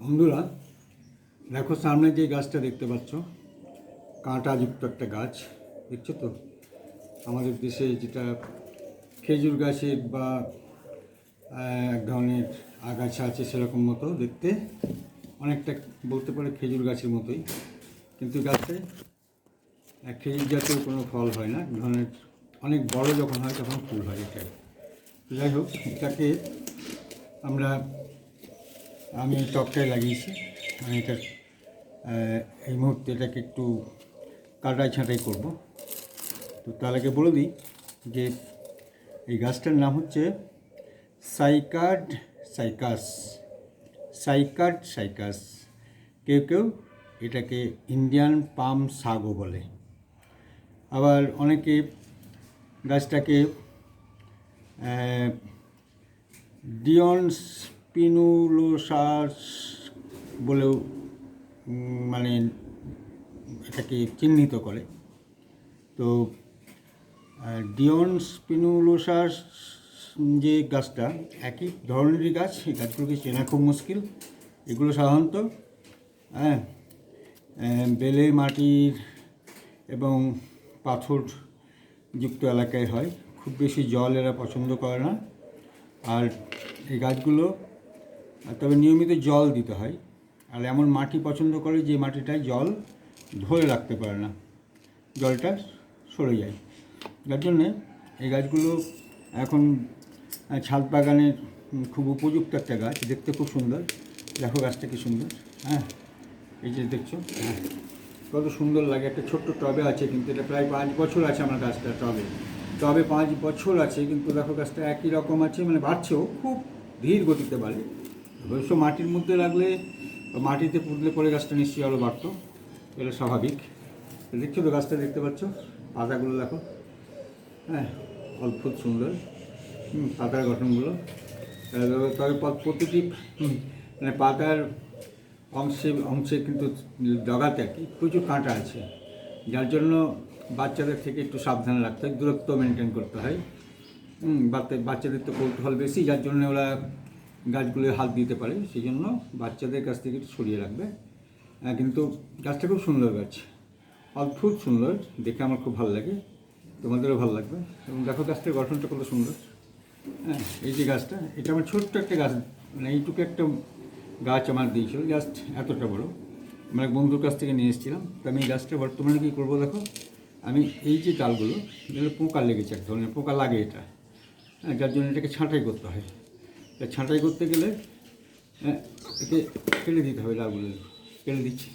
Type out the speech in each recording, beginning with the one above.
বন্ধুরা, দেখো সামনে যে গাছটা দেখতে পাচ্ছ, কাঁটাযুক্ত একটা গাছ, দেখছ তো? আমাদের দেশে যেটা খেজুর গাছের বা এক ধরনের আগাছা আছে সেরকম মতো দেখতে, অনেকটা বলতে পারে খেজুর গাছের মতোই। কিন্তু গাছে খেজুর জাতীয় কোনো ফল হয় না ধরনের অনেক বড় যখন হয় তখন ফুল হয় এটাই। যাই হোক, এটাকে আমরা আমি টপটায় লাগিয়েছি। আমি এটা এই মুহূর্তে এটাকে একটু কাটাই ছাঁটাই করব। তো তার আগে বলে দিই যে এই গাছটার নাম হচ্ছে সাইকাড সাইকাস। সাইকাড সাইকাস। কেউ কেউ এটাকে ইন্ডিয়ান পাম সাগো বলে। আবার অনেকে গাছটাকে আহ, ডিয়ন স্পিনুলোসাস বলেও মানে এটাকে চিহ্নিত করে। তো ডিয়ন স্পিনুলোসাস যে গাছটা, একই ধরনেরই গাছ, এই গাছগুলোকে চেনা খুব মুশকিল। এগুলো সাধারণত হ্যাঁ বেলে, মাটির এবং পাথর যুক্ত এলাকায় হয়। খুব বেশি জল এরা পছন্দ করে না। আর এই গাছগুলো তবে নিয়মিত জল দিতে হয়। আর এমন মাটি পছন্দ করে যে মাটিটায় জল ধরে রাখতে পারে না, জলটা সরে যায়। যার জন্যে এই গাছগুলো এখন ছাদ বাগানের খুব উপযুক্ত একটা গাছ, দেখতে খুব সুন্দর। দেখো গাছটা কি সুন্দর হ্যাঁ? এই যে দেখছ হ্যাঁ। কত সুন্দর লাগে, একটা ছোট্ট টবে আছে, কিন্তু এটা প্রায় পাঁচ বছর আছে আমার গাছটা টবে। টবে পাঁচ বছর আছে, কিন্তু দেখো গাছটা একই রকম আছে মানে বাড়ছেও, খুব ধীর গতিতে বাড়ে। অবশ্য মাটির মধ্যে বা মাটিতে পুঁতলে পরে গাছটা নিশ্চয়ই আরও বাড়তো। এটা স্বাভাবিক। দেখছ তো গাছটা দেখতে পাচ্ছ? পাতাগুলো দেখো। হ্যাঁ অদ্ভুত সুন্দর। পাতার গঠনগুলো। তবে প্রতিটি মানে পাতার অংশে অংশে কিন্তু ডগাতে আর কি প্রচুর কাঁটা আছে। যার জন্য বাচ্চাদের থেকে একটু সাবধানে রাখতে হয়, দূরত্ব মেনটেন করতে হয়। বাচ্চাদের তো কৌতূহল বেশি, যার জন্য ওরা গাছগুলো হাত দিতে পারে সেই জন্য বাচ্চাদের কাছ থেকে একটু সরিয়ে রাখবে। কিন্তু গাছটা খুব সুন্দর গাছ। অদ্ভুত সুন্দর, দেখে আমার খুব ভালো লাগে। তোমাদেরও ভালো লাগবে। এবং দেখো গাছটার গঠনটা কত সুন্দর। হ্যাঁ এই যে গাছটা, এটা আমার ছোট্ট একটা গাছ মানে এইটুকু একটা গাছ আমার দিয়েছিল জাস্ট এতটা বড়। আমার এক বন্ধুর কাছ থেকে নিয়ে এসেছিলাম। তো আমি এই গাছটা বর্তমানে কী করব দেখো? আমি এই যে ডালগুলো, এগুলো পোকা লেগেছে এক ধরনের, পোকা লাগে এটা। হ্যাঁ যার জন্য এটাকে ছাঁটাই করতে হয়। ছাঁটাই করতে গেলে হ্যাঁ একে কেটে দিতে হবে ডালগুলো কেটে দিচ্ছি।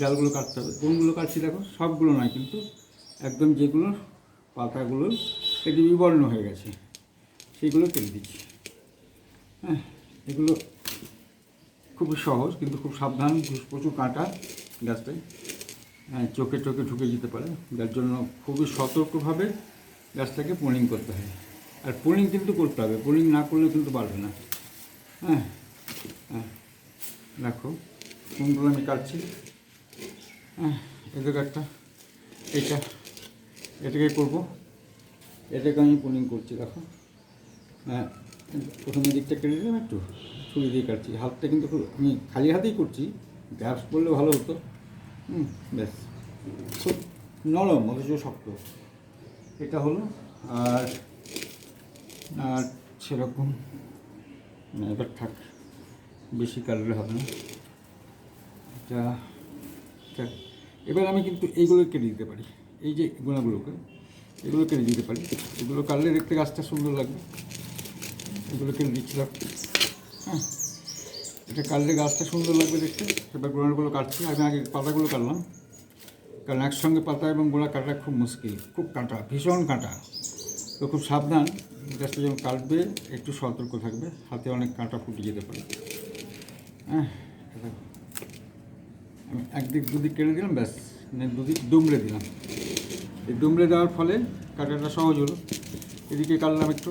ডালগুলো কাটতে হবে। কোনগুলো কাটছি দেখো? সবগুলো নয়, কিন্তু একদম যেগুলো পাতাগুলো একটু বিবর্ণ হয়ে গেছে সেইগুলো কেটে দিচ্ছি। হ্যাঁ এগুলো খুবই সহজ, কিন্তু খুব সাবধান। প্রচুর কাঁটা গাছটায় হ্যাঁ চোখে চোখে ঢুকে যেতে পারে। যার জন্য খুবই সতর্কভাবে গাছটাকে পোলিং করতে হয়। আর পোলিং কিন্তু করতে হবে। পোলিং না করলে কিন্তু পারবে না। হ্যাঁ হ্যাঁ। দেখো কোনগুলো আমি কাটছি? হ্যাঁ এদিকে একটা এটা এটাকে করব। এটাকে আমি পোলিং করছি, দেখো। হ্যাঁ প্রথমে দিকটা কেটে দিলাম একটু, ছুরি দিয়ে কাটছি। হাতটা কিন্তু আমি খালি হাতেই করছি গ্যাস করলে ভালো হতো। হুম, ব্যাস। খুব নরম, অথচ শক্ত। এটা হলো, আর আর সেরকম এবার থাক, বেশি কাটলে হবে না। এটা। এবার আমি কিন্তু এইগুলো কেটে দিতে পারি। এই যে গোনাগুলোকে এগুলো কেটে দিতে পারি। এগুলো কাটলে দেখতে গাছটা সুন্দর লাগবে। এগুলো কেটে দিচ্ছিলাম। হ্যাঁ এটা কাটলে গাছটা সুন্দর লাগবে দেখতে। এবার গোড়াগুলো কাটছি। আমি আগে পাতাগুলো কাটলাম। কারণ একসঙ্গে পাতা এবং গোড়া কাটা খুব মুশকিল, খুব কাঁটা, ভীষণ কাঁটা। তো খুব সাবধান। গাছটা যখন কাটবে, একটু সতর্ক থাকবে, হাতে অনেক কাঁটা ফুটে যেতে পারে। হ্যাঁ আমি একদিক দুদিক কেটে দিলাম, ব্যাস মানে দুদিক দুমড়ে দিলাম। এই দুমড়ে দেওয়ার ফলে কাটাটা সহজ হলো। এদিকে কাটলাম একটু,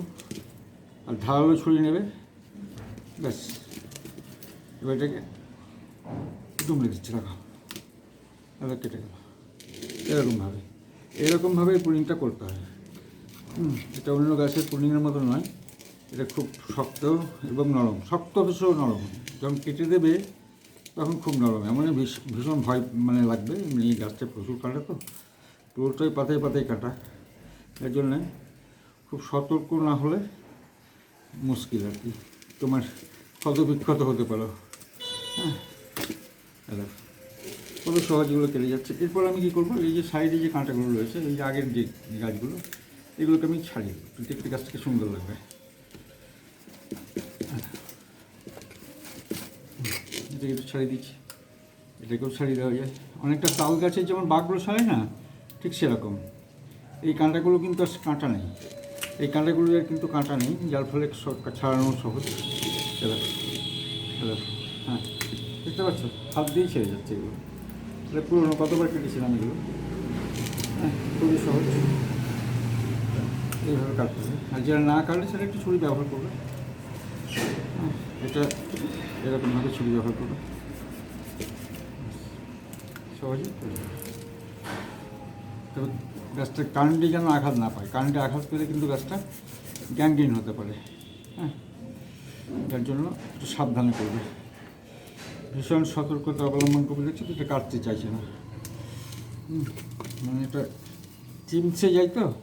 আর ধারালো ছুরি নেবে, ব্যাস, এবার এটাকে দুমড়ে দিচ্ছি রাখা এবার কেটে গেল। এরকমভাবে এরকমভাবে পুলিংটা করতে হয়। এটা অন্য গাছের পুলিংয়ের মতো নয়। এটা খুব শক্ত এবং নরম। শক্ত ভীষণ নরম। যখন কেটে দেবে, তখন খুব নরম। এমন ভীষ- ভীষণ ভয় মানে লাগবে। এমনি গাছটা প্রচুর কাটা তো। পুরোটাই পাতায় পাতায় কাটা। এর জন্যে খুব সতর্ক না হলে মুশকিল আর কি। তোমার ক্ষত বিক্ষত হতে পারো। হ্যাঁ। কত সহজগুলো কেটে যাচ্ছে। এরপর আমি কী করব? এই যে সাইডে যে কাঁটাগুলো রয়েছে, এই যে আগের যে গাছগুলো এগুলোকে আমি ছাড়িয়ে দেবো। প্রত্যেকটি গাছ থেকে সুন্দর লাগবে। এটাকে একটু ছাড়িয়ে দিচ্ছি। এটাকেও ছাড়িয়ে দেওয়া যায়। অনেকটা তাল গাছের যেমন বাঘগুলো ছাড়ে না, ঠিক সেরকম। এই কাঁটাগুলো কিন্তু আর কাঁটা নেই। এই কাঁটাগুলোর কিন্তু কাঁটা নেই, যার ফলে ছাড়ানো সহজ। হ্যাঁ। দেখতে পাচ্ছ? হাত দিয়েই ছেড়ে যাচ্ছে এগুলো। তাহলে পুরোনো, কতবার কেটেছিলাম এগুলো? হ্যাঁ খুবই সহজ। এইভাবে কাটতে হবে। আর যারা না কাটলে সেটা একটু ছুরি ব্যবহার করবে। এটা এরকমভাবে ছুরি ব্যবহার করবে। সহজে। তবে গাছটা কারেন্টে যেন আঘাত না পায়। কারেন্টে আঘাত পেলে কিন্তু গাছটা গ্যাংগ্রিন হতে পারে। হ্যাঁ? যার জন্য একটু সাবধানে করবে। ভীষণ সতর্কতা অবলম্বন করবে। দেখছি এটা কাটতে চাইছে না। মানে এটা চিমসে যায় তো।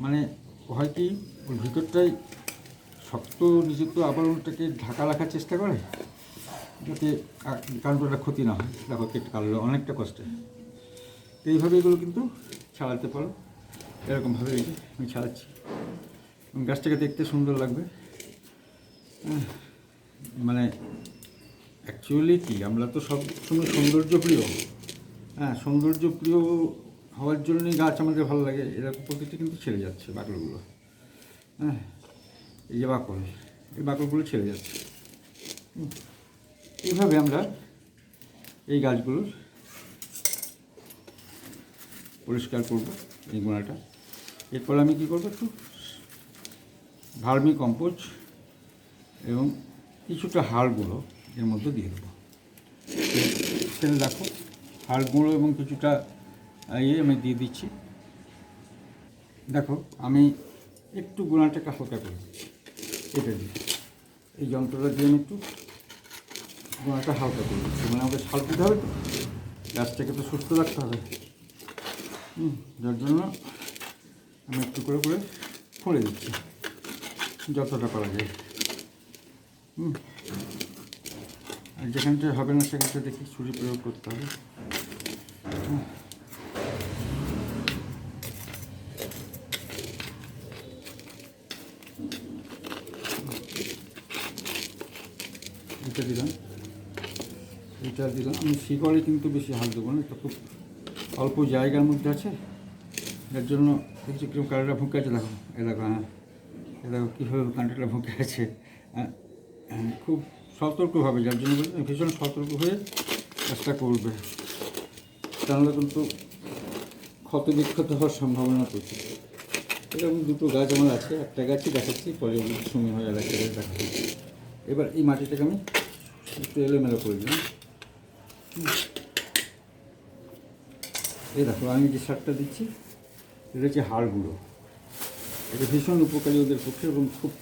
মানে হয় কি ওর ভিতরটাই শক্ত নিযুক্ত আবার ওটাকে ঢাকা রাখার চেষ্টা করে যাতে কারণটা ক্ষতি না হয়। দেখো কেটে কাটলো, অনেকটা কষ্টে। এইভাবে এগুলো কিন্তু ছাড়াতে পারো। এরকমভাবে আমি ছাড়াচ্ছি। গাছটাকে দেখতে সুন্দর লাগবে। মানে অ্যাকচুয়ালি কি? আমরা তো সব সময় সৌন্দর্য প্রিয় হ্যাঁ সৌন্দর্য প্রিয় হওয়ার জন্যই গাছ আমাদের ভালো লাগে, এরকম প্রকৃতি কিন্তু ছেড়ে যাচ্ছে বাকলগুলো। হ্যাঁ এই যে বাকল, এই বাকলগুলো ছেড়ে যাচ্ছে। এইভাবে আমরা এই গাছগুলোর পরিষ্কার করব, এই গোড়াটা। এরপর আমি কী করব একটু ভার্মি কম্পোজ এবং কিছুটা হাড় গুঁড়ো এর মধ্যে দিয়ে দেবো। সেটা দেখো হাড় গুঁড়ো এবং কিছুটা ইয়ে আমি দিয়ে দিচ্ছি। দেখো আমি একটু গোড়াটাকে হালকা করে এটা দিয়ে এই যন্ত্রটা দিয়ে আমি একটু গোড়াটা হালকা করে মানে আমাকে সাল দিতে হবে তো? গাছটাকে তো সুস্থ রাখতে হবে। হুম, যার জন্য আমি একটু করে করে ফুলে দিচ্ছি। যতটা পারা যায়। হুম। আর যেখানটা হবে না সেখানটা দেখি ছুরি প্রয়োগ করতে হবে। হুম। এটা দিলাম এটা দিলাম। আমি শিকড়ে কিন্তু বেশি হাত দেবো না এটা খুব অল্প জায়গার মধ্যে আছে। যার জন্য দেখছি কীরকম কাঁটাটা ভুঁকে আছে দেখো এ দেখো হ্যাঁ এ দেখো কীভাবে কাঁটাটা ভুঁকে আছে। হ্যাঁ, খুব সতর্কভাবে যার জন্য ভীষণ সতর্ক হয়ে কাজটা করবে। তাহলে কিন্তু ক্ষত বিক্ষত হওয়ার সম্ভাবনা প্রচুর। এরকম দুটো গাছ আমার আছে একটা গাছই দেখাচ্ছি পরে সময় হয়ে আর গাছ দেখাচ্ছি। এবার এই মাটিটাকে আমি একটু এলোমেলো করে দিলাম। এই দেখো, আমি যে সারটা দিচ্ছি, এটা হচ্ছে হাড় গুঁড়ো। এটা ভীষণ উপকারী ওদের পক্ষে এবং খুব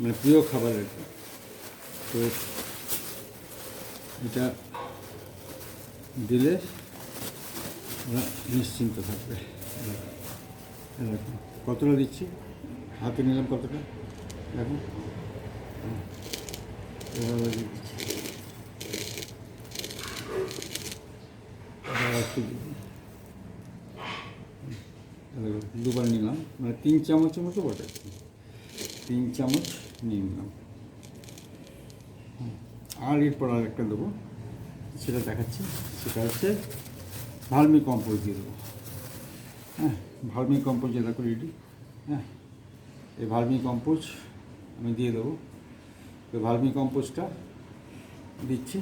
মানে প্রিয় খাবার আর কি। তো এটা দিলে ওরা নিশ্চিন্ত থাকবে। কতটা দিচ্ছি? হাতে নিলাম কতটা? দেখো। দিয়ে দিচ্ছি এবার একটু দিয়ে দিই। এবার দুবার নিলাম। মানে তিন চামচের মতো বটে। তিন চামচ নিয়ে নিলাম। আর এরপর আর একটা দেবো। সেটা দেখাচ্ছি। সেটা হচ্ছে ভার্মি কম্পোজ দিয়ে দেবো। হ্যাঁ ভার্মি কম্পোজ যেটা করে রেডি। হ্যাঁ এই ভার্মি কম্পোজ আমি দিয়ে দেবো। তো ভার্মি কম্পোজটা দিচ্ছি।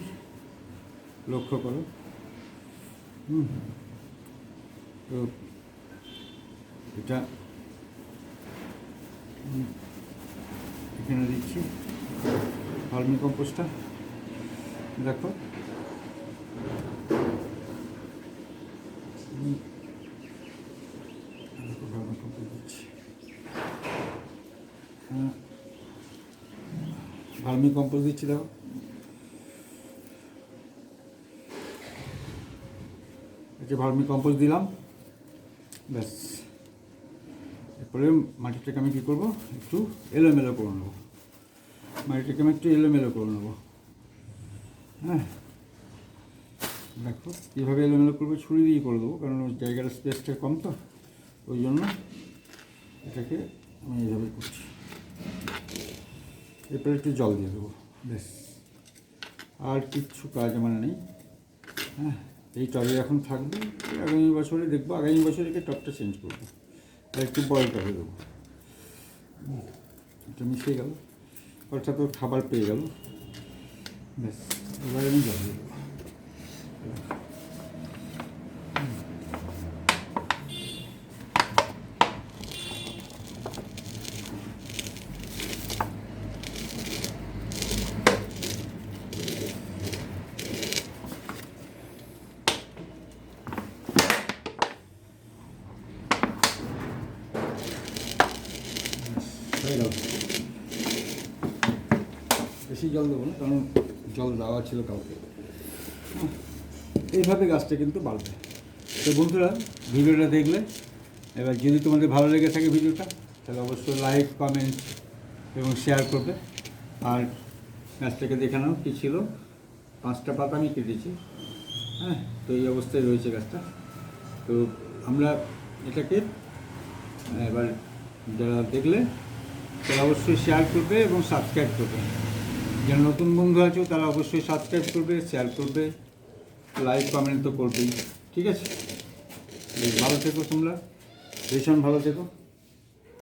লক্ষ্য করো। তো এটা এখানে দিচ্ছি। ভার্মি কম্পোস্টটা। দেখো। ভার্মি কম্পোস্ট হ্যাঁ। কম্পোজ দিচ্ছি, দেখো। যে ভার্মি কম্পোজ দিলাম, ব্যাস। এরপরে মাটিটাকে আমি কী করব? একটু এলোমেলো করে নেব। মাটিটাকে আমি একটু এলোমেলো করে নেব। হ্যাঁ। দেখো, কীভাবে এলোমেলো করব ছুরি দিয়ে করে দেবো, কারণ জায়গার স্পেসটা কম তো, ওই জন্য এটাকে আমি এইভাবে করছি। এরপরে একটু জল দিয়ে দেবো, ব্যাস। আর কিচ্ছু কাজ আমার নেই। হ্যাঁ। এই টবে এখন থাকবে, আগামী বছরে দেখব, আগামী বছরে একে টবটা চেঞ্জ করব। আর একটু বড় টবে দেবো এটা মিশে গেল। অর্থাৎ ওর খাবার পেয়ে গেল। ব্যাস, এবার আমি জল দেবো বেশি জল দেবো না, কারণ জল দেওয়া ছিল কাউকে। এইভাবে গাছটা কিন্তু বাড়বে। তো বন্ধুরা, ভিডিওটা দেখলে, এবার যদি তোমাদের ভালো লেগে থাকে ভিডিওটা, তাহলে অবশ্যই লাইক কমেন্ট এবং শেয়ার করবে। আর গাছটাকে দেখে নাও কী ছিল। পাঁচটা পাতা আমি কেটেছি। হ্যাঁ তো এই অবস্থায় রয়েছে গাছটা। তো আমরা এটাকে এবার যারা দেখলে তারা অবশ্যই শেয়ার করবে এবং সাবস্ক্রাইব করবে। যারা নতুন বন্ধু আছে, তারা অবশ্যই সাবস্ক্রাইব করবে শেয়ার করবে লাইক কমেন্ট তো করবেই। ঠিক আছে? ভালো থেকো তোমরা। ভীষণ ভালো থেকো।